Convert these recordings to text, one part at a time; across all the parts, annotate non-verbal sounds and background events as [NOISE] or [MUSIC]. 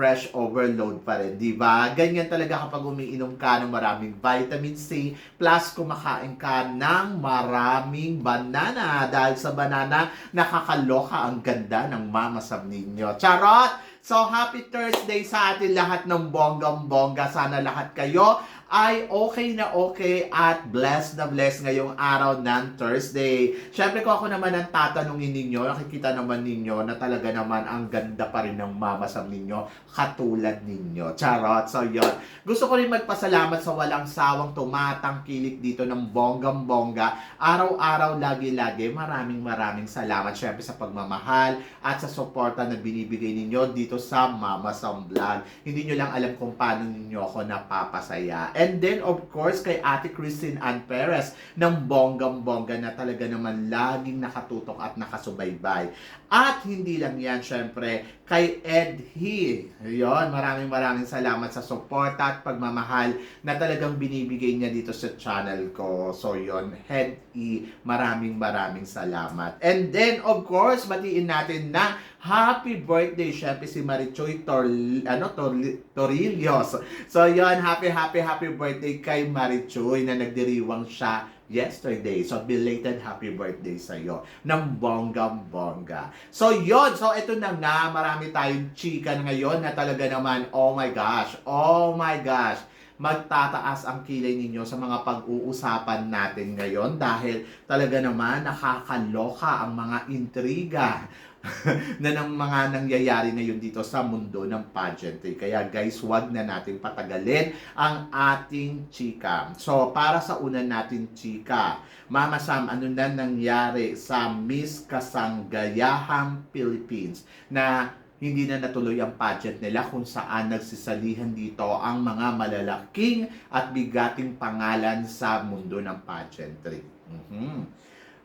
fresh overload pa rin, di ba? Ganyan talaga kapag umiinom ka ng maraming vitamin C plus kumakain ka ng maraming banana dahil sa banana nakakaloka ang ganda ng mamasam ninyo. Charot! So, happy Thursday sa atin lahat ng bonggang-bongga. Sana lahat kayo ay okay na okay at blessed na blessed ngayong araw ng Thursday. Siyempre kung ako naman ang tatanungin ninyo, nakikita naman ninyo na talaga naman ang ganda pa rin ng mamasam ninyo katulad ninyo. Charot. So, yon. Gusto ko rin magpasalamat sa walang sawang tumatangkilik dito ng bonggang-bongga. Araw-araw, lagi-lagi, maraming maraming salamat syempre sa pagmamahal at sa suporta na binibigay ninyo dito sa Mama Sam Vlog. Hindi nyo lang alam kung paano ninyo ako napapasaya. And then, of course, kay Ate Christine Ann Perez ng bonggang-bongga na talaga naman laging nakatutok at nakasubaybay. At hindi lang yan, syempre, kay Ed He. Yun, maraming maraming salamat sa support at pagmamahal na talagang binibigay niya dito sa channel ko. So yun, Head E, maraming maraming salamat. And then, of course, batiin natin na happy birthday, syempre si Marichoy Tor, ano, Tor, Torillos. So yun, happy, happy, happy birthday kay Marichoy na nagdiriwang siya yesterday. So, belated happy birthday sa iyo ng bonggang-bongga. So, yon So, ito na nga. Marami tayong chika ngayon na talaga naman, oh my gosh, oh my gosh, magtataas ang kilay ninyo sa mga pag-uusapan natin ngayon dahil talaga naman nakakaloka ang mga intriga [LAUGHS] na ng mga nangyayari ngayon dito sa mundo ng pageantry. Kaya guys, wag na natin patagalin ang ating chika. So, para sa una natin chika, Mama Sam, ano na nangyari sa Miss Kasanggayahang Philippines na hindi na natuloy ang pageant nila kung saan nagsisalihan dito ang mga malalaking at bigating pangalan sa mundo ng pageantry. Mhm.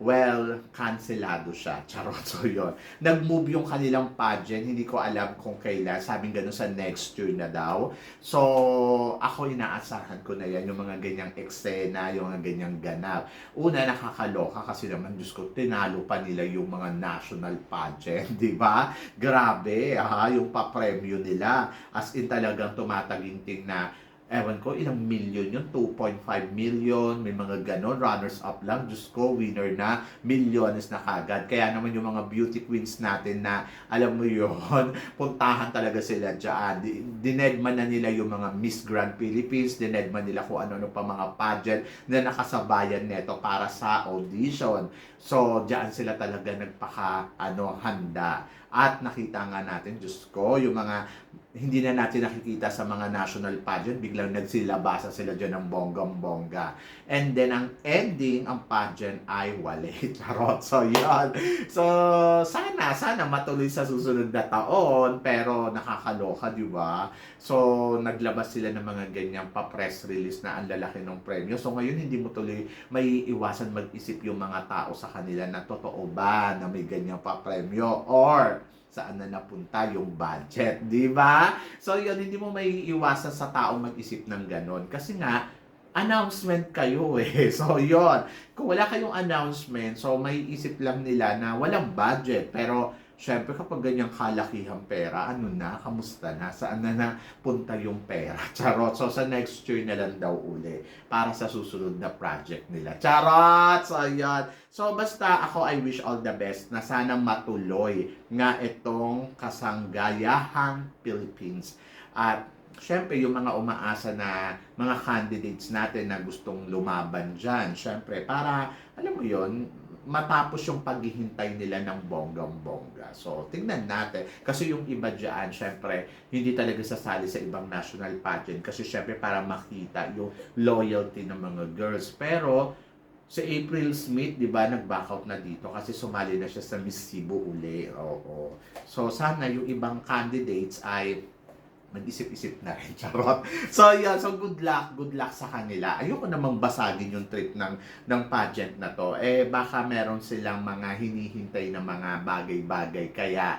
Well, kanselado siya. [LAUGHS] Charot. So, yun. Nag-move yung kanilang pageant. Hindi ko alam kung kailan. Sabing ganun sa next year na daw. So, ako inaasahan ko na yan. Yung mga ganyang eksena, yung mga ganyang ganap. Una, nakakaloka kasi naman, Diyos ko, tinalo pa nila yung mga national pageant. [LAUGHS] Di ba? Grabe, ha? Yung pa-premyo nila. As in talagang tumataginting na ewan ko, ilang million yun, 2.5 million, may mga ganon, runners up lang, Diyos ko, winner na, milyones na kagad. Kaya naman yung mga beauty queens natin na, alam mo yun, [LAUGHS] puntahan talaga sila dyan. Di- Dinedman na nila yung mga Miss Grand Philippines, dinedman nila kung ano-ano pa mga pageant na nakasabayan neto para sa audition. So, diyan sila talaga nagpaka, ano, handa. At nakita nga natin, Diyos ko, yung mga hindi na natin nakikita sa mga national pageant, biglang nagsilabasa sila dyan ng bonggang-bongga. And then, ang ending, ang pageant ay wale. [LAUGHS] Charot. So, yun. So, sana, sana matuloy sa susunod na taon, pero nakakaloka, di ba? So, naglabas sila ng mga ganyang pa-press release na ang lalaki ng premyo. So, ngayon, hindi mo tuloy may iwasan mag-isip yung mga tao sa kanila na totoo ba na may ganyang pa-premyo or saan na napunta yung budget, di ba? So, yun, hindi mo may iwasan sa tao mag-isip ng ganon. Kasi nga, announcement kayo [LAUGHS] eh. So, yon Kung wala kayong announcement, so may isip lang nila na walang budget. Pero, syempre kapag ganyang kalakihang pera, ano na, kamusta na, saan na napunta yung pera? [LAUGHS] Charot. So, sa next year na lang daw uli para sa susunod na project nila. Charot! So, yan. So, basta ako I wish all the best na sana matuloy nga itong kasanggayahang Philippines. At syempre yung mga umaasa na mga candidates natin na gustong lumaban dyan, syempre para, alam mo yon matapos yung paghihintay nila ng bonggang-bongga. So, tingnan natin. Kasi yung iba dyan, syempre, hindi talaga sasali sa ibang national pageant. Kasi syempre, para makita yung loyalty ng mga girls. Pero, si April Smith, di ba, nag-back na dito kasi sumali na siya sa Miss Cebu uli. Oo. So, sana yung ibang candidates ay mag-isip-isip na rin, [LAUGHS] charot. So, yun. So, good luck. Good luck sa kanila. Ayoko namang basagin yung trip ng, ng pageant na to. Eh, baka meron silang mga hinihintay na mga bagay-bagay. Kaya,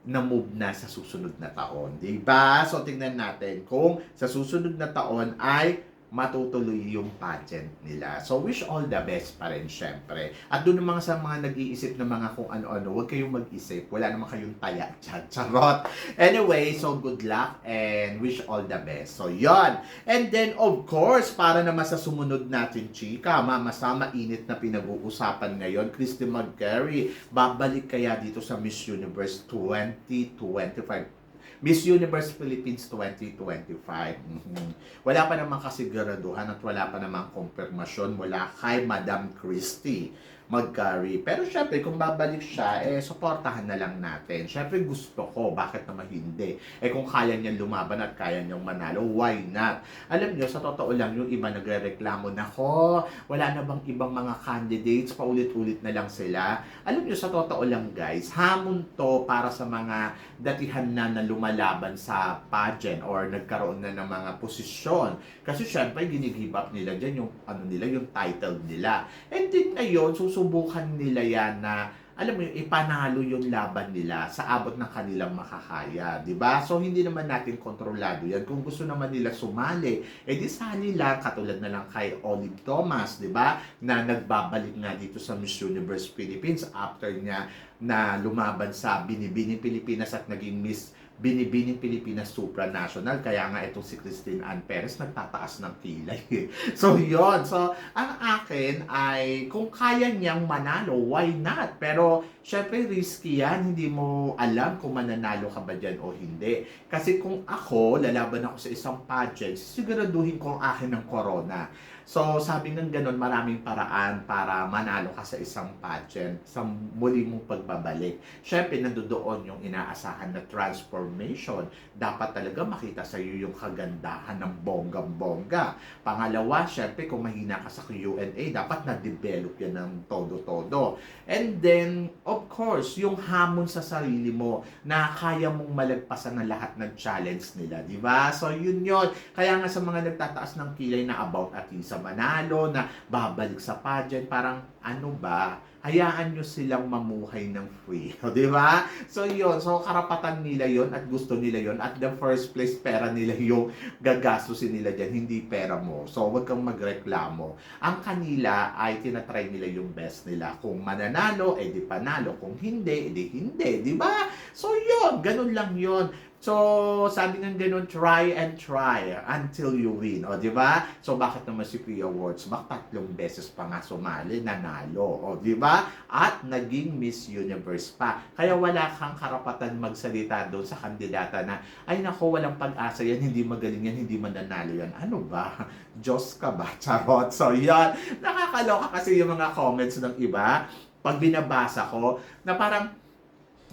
na-move na sa susunod na taon. Di ba? So, tingnan natin kung sa susunod na taon ay matutuloy yung pageant nila. So, wish all the best pa rin, syempre. At doon naman sa mga nag-iisip ng mga kung ano-ano, huwag kayong mag-isip. Wala naman kayong taya [LAUGHS] dyan. Charot. Anyway, so good luck and wish all the best. So, yon And then, of course, para naman sa sumunod natin, chika, mama sa mainit na pinag-uusapan ngayon, Christy McGarry, babalik kaya dito sa Miss Universe 2025 Miss Universe Philippines 2025. Mhm. Wala pa namang kasiguraduhan at wala pa namang konfirmasyon mula kay Madam Christie mag-carry. Pero syempre, kung babalik siya, eh, supportahan na lang natin. Syempre, gusto ko. Bakit naman hindi? Eh, kung kaya niya lumaban at kaya niyang manalo, why not? Alam niyo, sa totoo lang, yung iba nagre-reklamo na, ko, wala na bang ibang mga candidates? Paulit-ulit na lang sila. Alam niyo, sa totoo lang, guys, hamon to para sa mga datihan na na lumalaban sa pageant or nagkaroon na ng mga posisyon. Kasi syempre, ginigive nila dyan yung, ano nila, yung title nila. And then ngayon, susubukan nila yan na alam mo yung ipanalo yung laban nila sa abot ng kanilang makakaya, di ba? So hindi naman natin kontrolado yan. Kung gusto naman nila sumali, eh di sali lang katulad na lang kay Olive Thomas, di ba? Na nagbabalik nga dito sa Miss Universe Philippines after niya na lumaban sa Binibining Pilipinas at naging Miss Binibining Pilipinas Supranational. Kaya nga itong si Christine Ann Perez nagtataas ng kilay. [LAUGHS] so, yon So, ang akin ay kung kaya niyang manalo, why not? Pero, syempre risky yan. Hindi mo alam kung mananalo ka ba dyan o hindi. Kasi kung ako, lalaban ako sa isang pageant, siguraduhin ko ang akin ng corona. So, sabi ng ganun, maraming paraan para manalo ka sa isang pageant sa muli mong pagbabalik. Siyempre, nandoon yung inaasahan na transformation. Dapat talaga makita sa iyo yung kagandahan ng bonggang-bongga. Pangalawa, siyempre, kung mahina ka sa Q&A, dapat na-develop yan ng todo-todo. And then, of course, yung hamon sa sarili mo na kaya mong malagpasan ng lahat ng challenge nila, di ba? So, yun yun. Kaya nga sa mga nagtataas ng kilay na about at sa manalo, na babalik sa pageant, parang ano ba? Hayaan nyo silang mamuhay ng free. [LAUGHS] O, di ba? So, yun. So, karapatan nila yon at gusto nila yon At the first place, pera nila yung gagastusin nila dyan, hindi pera mo. So, wag kang magreklamo. Ang kanila ay tinatry nila yung best nila. Kung mananalo, eh di panalo. Kung hindi, eh di hindi. Di ba? So, yun. Ganun lang yun. So, sabi ng ganun, try and try until you win. O, di ba? So, bakit naman si Pia Awards? Bak tatlong beses pa nga sumali, nanalo. O, di ba? At naging Miss Universe pa. Kaya wala kang karapatan magsalita doon sa kandidata na, ay nako, walang pag-asa yan, hindi magaling yan, hindi mananalo yan. Ano ba? [LAUGHS] Diyos ka ba? [LAUGHS] Charot. So, yan. Nakakaloka kasi yung mga comments ng iba pag binabasa ko na parang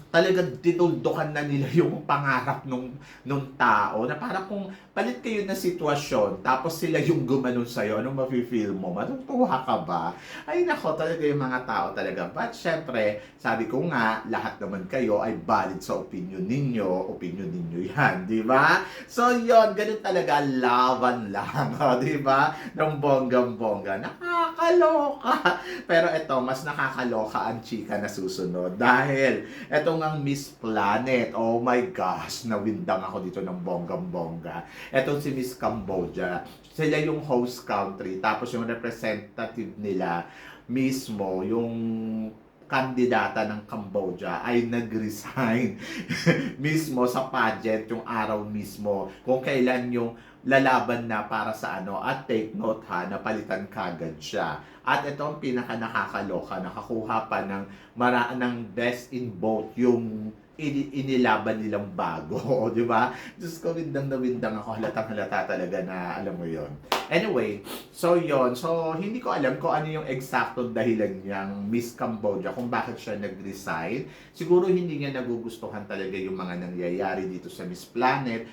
talagang tinuldukan na nila yung pangarap nung, nung tao na parang kung palit kayo ng sitwasyon tapos sila yung gumanon sa'yo, anong mafe-feel mo? Matutuwa ka ba? Ay nako, talaga yung mga tao talaga. But syempre, sabi ko nga, lahat naman kayo ay valid sa opinion ninyo. Opinion ninyo yan, di ba? So yon ganun talaga, laban lang, [LAUGHS] di ba? Ng bonggang-bongga. Nakakaloka. Pero ito, mas nakakaloka ang chika na susunod. Dahil, etong ang Miss Planet. Oh my gosh, nawindang ako dito ng bonggang-bongga. Etong si Miss Cambodia. Sila yung host country. Tapos yung representative nila mismo, yung kandidata ng Cambodia ay nag-resign [LAUGHS] mismo sa pageant yung araw mismo kung kailan yung lalaban na para sa ano at take note ha napalitan kagad siya at ito ang pinaka nakakaloka nakakuha pa ng mara ng best in both yung ini- inilaban nilang bago, [LAUGHS] di ba? Diyos ko, windang na windang ako, halatang halata talaga na alam mo yon Anyway, so yon So, hindi ko alam kung ano yung eksakto dahilan niyang Miss Cambodia, kung bakit siya nag-resign. Siguro hindi niya nagugustuhan talaga yung mga nangyayari dito sa Miss Planet.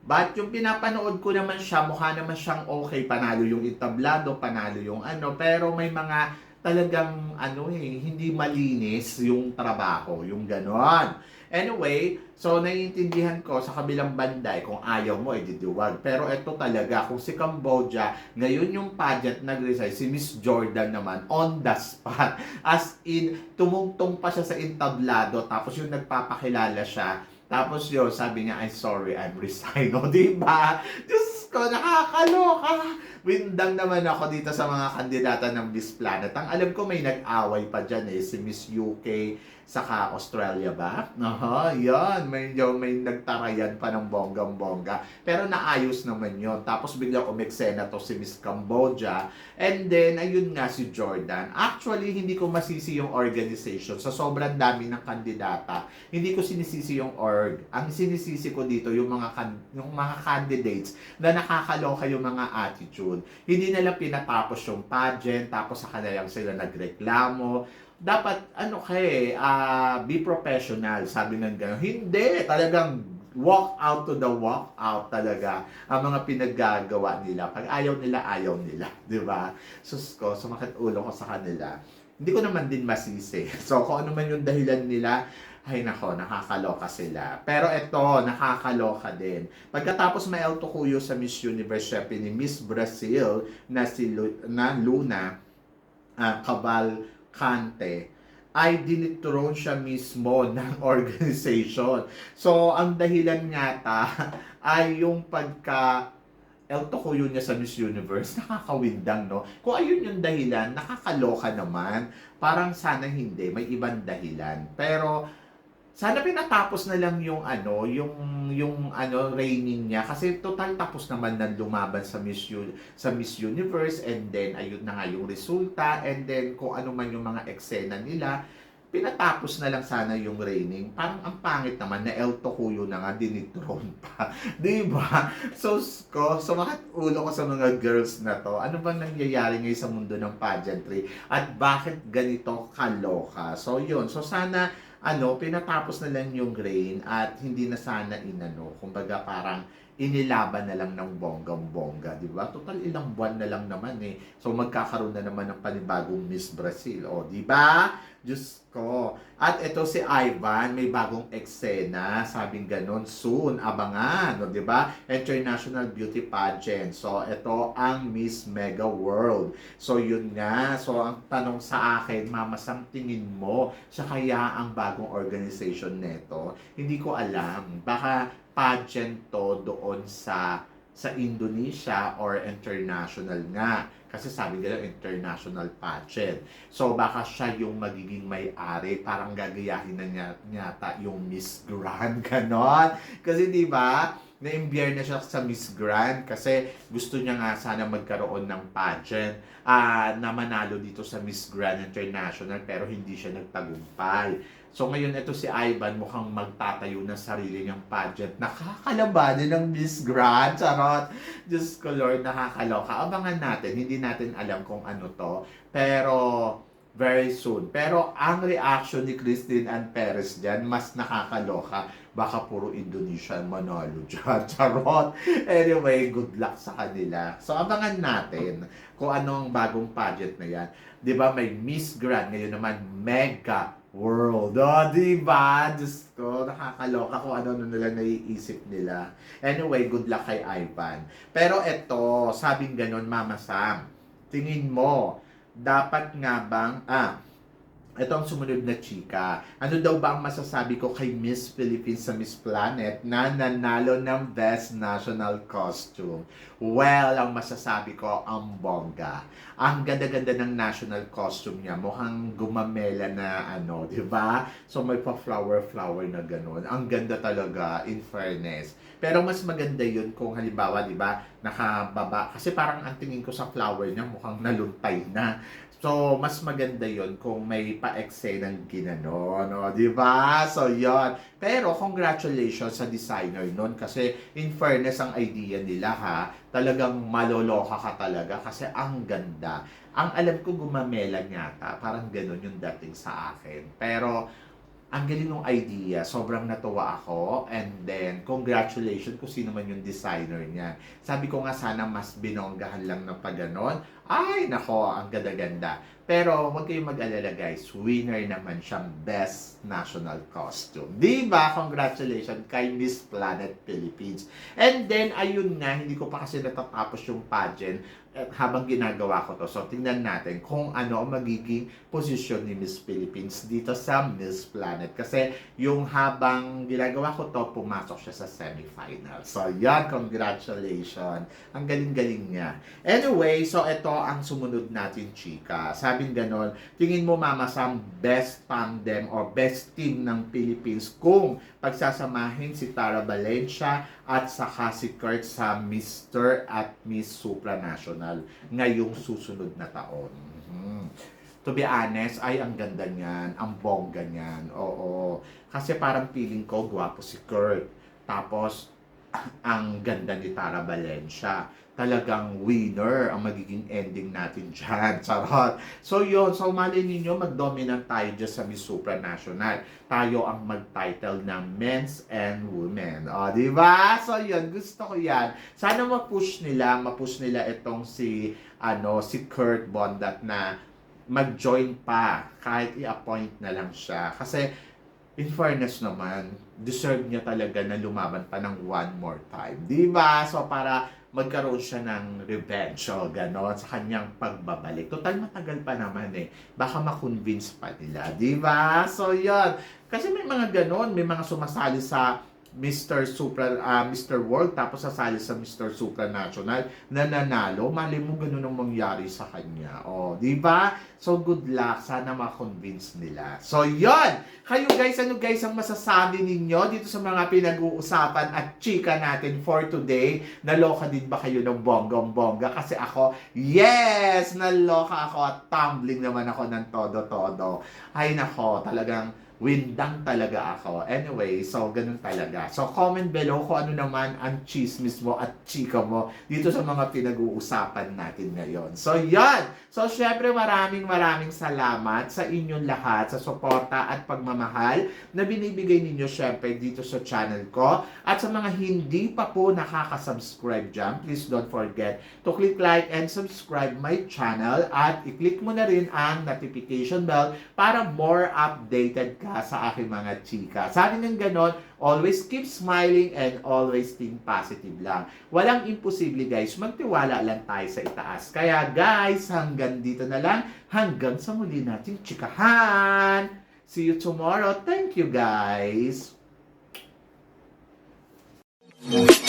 But yung pinapanood ko naman siya, mukha naman siyang okay. Panalo yung itablado, panalo yung ano. Pero may mga talagang ano eh, hindi malinis yung trabaho, yung ganon. Anyway, so naiintindihan ko sa kabilang banday kung ayaw mo, eh didiwag. Pero ito talaga, kung si Cambodia, ngayon yung pageant nag-resign, si Miss Jordan naman, on the spot. As in, tumungtong pa siya sa entablado, tapos yung nagpapakilala siya, tapos yun, sabi niya, I'm sorry, I'm resign. [LAUGHS] O, di ba? Diyos ko, nakakaloka. Windang naman ako dito sa mga kandidata ng Miss Planet. Ang alam ko may nag-away pa dyan eh, si Miss UK, saka Australia ba? Aha, yan. May, may nagtarayan pa ng bonggang-bongga. Pero naayos naman yon Tapos bigla umeksena to si Miss Cambodia. And then, ayun nga si Jordan. Actually, hindi ko masisi yung organization. Sa sobrang dami ng kandidata, hindi ko sinisisi yung org. Ang sinisisi ko dito, yung mga, yung mga candidates na nakakaloka yung mga attitude. Hindi nila pinatapos yung pageant, tapos sa kanila sila nagreklamo. Dapat, ano kay, ah be professional, sabi ng gano'n. Hindi, talagang walk out to the walk out talaga ang mga pinaggagawa nila. Pag ayaw nila, ayaw nila. [LAUGHS] Di ba? Sus ko, sumakit ulo ko sa kanila. Hindi ko naman din masisi. [LAUGHS] So, kung ano man yung dahilan nila, ay nako, nakakaloka sila. Pero ito, nakakaloka din. Pagkatapos may El Tocuyo sa Miss Universe, syempre ni Miss Brazil na si Lu- na Luna ah, Cabal Cante ay dinithrone siya mismo [LAUGHS] ng organization. So, ang dahilan nga ta [LAUGHS] ay yung pagka El Tocuyo niya sa Miss Universe, nakakawindang, no? Kung ayun yung dahilan, nakakaloka naman. Parang sana hindi, may ibang dahilan. Pero, sana pinatapos na lang yung ano, yung yung ano reigning niya kasi total tapos naman na lumaban sa Miss Un- sa Miss Universe and then ayun na nga yung resulta and then kung ano man yung mga eksena nila pinatapos na lang sana yung reigning. Parang ang pangit naman na El Tocuyo na nga dinitron pa. [LAUGHS] Di ba? So, ko, sumakit ulo ko sa mga girls na to. Ano bang nangyayari ngayon sa mundo ng pageantry? At bakit ganito kaloka? So, yun. So, sana ano, pinatapos na lang yung grain at hindi na sana inano. Kumbaga parang inilaban na lang ng bonggang-bongga, di ba? Total ilang buwan na lang naman eh. So magkakaroon na naman ng panibagong Miss Brazil, o di ba? Diyos ko. At ito si Ivan, may bagong eksena, sabing ganon, soon, abangan, o di ba? International Beauty Pageant. So ito ang Miss Mega World. So yun nga, so ang tanong sa akin, Mama Sam, tingin mo, siya kaya ang bagong organization neto? Hindi ko alam. Baka pageant to doon sa sa Indonesia or international nga. Kasi sabi nila international pageant. So baka siya yung magiging may-ari, parang gagayahin na niya, yata yung Miss Grand, [LAUGHS] ganon. Kasi di ba, na-imbier na siya sa Miss Grand kasi gusto niya nga sana magkaroon ng pageant ah na manalo dito sa Miss Grand International pero hindi siya nagtagumpay. So ngayon ito si Ivan mukhang magtatayo ng sarili niyang pageant. Nakakalabanin ng Miss Grand. Charot. Diyos ko Lord, nakakaloka. Abangan natin. Hindi natin alam kung ano to. Pero very soon. Pero ang reaction ni Christine Ann Perez dyan, mas nakakaloka. Baka puro Indonesian manalo dyan. [LAUGHS] Charot. Anyway, good luck sa kanila. So, abangan natin kung anong bagong pageant na yan. Di ba may Miss Grand, ngayon naman Mega World. Oh, di ba? Diyos ko, nakakaloka kung ano na nila naiisip nila. Anyway, good luck kay Ivan. Pero eto, sabing ganon, Mama Sam, tingin mo, dapat nga bang, ah, ito ang sumunod na chika. Ano daw ba ang masasabi ko kay Miss Philippines sa Miss Planet na nanalo ng Best National Costume? Well, ang masasabi ko, ang bongga. Ang ganda-ganda ng national costume niya. Mukhang gumamela na ano, di ba? So may pa-flower-flower na ganun. Ang ganda talaga, in fairness. Pero mas maganda yun kung halimbawa, di ba, nakababa. Kasi parang ang tingin ko sa flower niya, mukhang naluntay na. So, mas maganda yon kung may pa-eksenang ginano, no? Di ba? So, yon. Pero, congratulations sa designer nun kasi in fairness ang idea nila ha, talagang maloloka ka talaga kasi ang ganda. Ang alam ko gumamela yata, parang ganun yung dating sa akin. Pero, ang galing ng idea, sobrang natuwa ako, and then, congratulations kung sino man yung designer niya. Sabi ko nga sana mas binonggahan lang ng pag. Ay, nako, ang ganda-ganda. Pero huwag kayong mag-alala guys, winner naman siyang Best National Costume. Di ba? Congratulations kay Miss Planet Philippines. And then, ayun nga, hindi ko pa kasi natatapos yung pageant at habang ginagawa ko to. So, tingnan natin kung ano ang magiging posisyon ni Miss Philippines dito sa Miss Planet. Kasi yung habang ginagawa ko to, pumasok siya sa semifinal. So, yan, congratulations. Ang galing-galing niya. Anyway, so ito ang sumunod natin, chika. Sabing ganon, tingin mo Mama Sam, best tandem or best team ng Philippines kung pagsasamahin si Tara Valencia at saka si Kurt sa Mr. at Miss Supranational ngayong susunod na taon. Mhm. To be honest, ay ang ganda niyan, ang bongga niyan. Oo. Kasi parang feeling ko gwapo si Kurt. Tapos ang ganda ni Tara Valencia. Talagang winner ang magiging ending natin [LAUGHS] dyan. Charot. So yun, so mali ninyo, mag-dominant tayo dyan sa Miss Supranational. Tayo ang mag-title ng Men's and Women. O, di ba? So yun, gusto ko yan. Sana ma-push nila, ma-push nila itong si, ano, si Kurt Bondat na mag-join pa kahit i-appoint na lang siya. Kasi in fairness naman, deserve niya talaga na lumaban pa ng one more time. Di ba? So, para magkaroon siya ng revenge o gano'n sa kanyang pagbabalik. Total matagal pa naman eh. Baka makonvince pa nila. Di ba? So, yun. Kasi may mga gano'n. May mga sumasali sa Mr. Supra, ah, Mr. World tapos sasali sa Mr. Supranational na nanalo. Mali mo ganun ang mangyari sa kanya. O, di ba? So, good luck. Sana ma-convince nila. So, yon Kayo guys, ano guys ang masasabi ninyo dito sa mga pinag-uusapan at chika natin for today? Naloka din ba kayo ng bonggong-bongga? Kasi ako, yes! Naloka ako at tumbling naman ako ng todo-todo. Ay nako, talagang windang talaga ako. Anyway, so ganun talaga. So comment below kung ano naman ang chismis mo at chika mo dito sa mga pinag-uusapan natin ngayon. So yan! So syempre maraming maraming salamat sa inyong lahat sa suporta at pagmamahal na binibigay ninyo syempre dito sa channel ko. At sa mga hindi pa po nakaka-subscribe dyan, please don't forget to click like and subscribe my channel at i-click mo na rin ang notification bell para more updated ka sa aking mga chika. Sabi ng ganon, always keep smiling and always think positive lang. Walang imposible guys, magtiwala lang tayo sa itaas. Kaya guys, hanggang dito na lang, hanggang sa muli nating chikahan. See you tomorrow. Thank you guys. Thank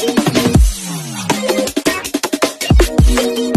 you.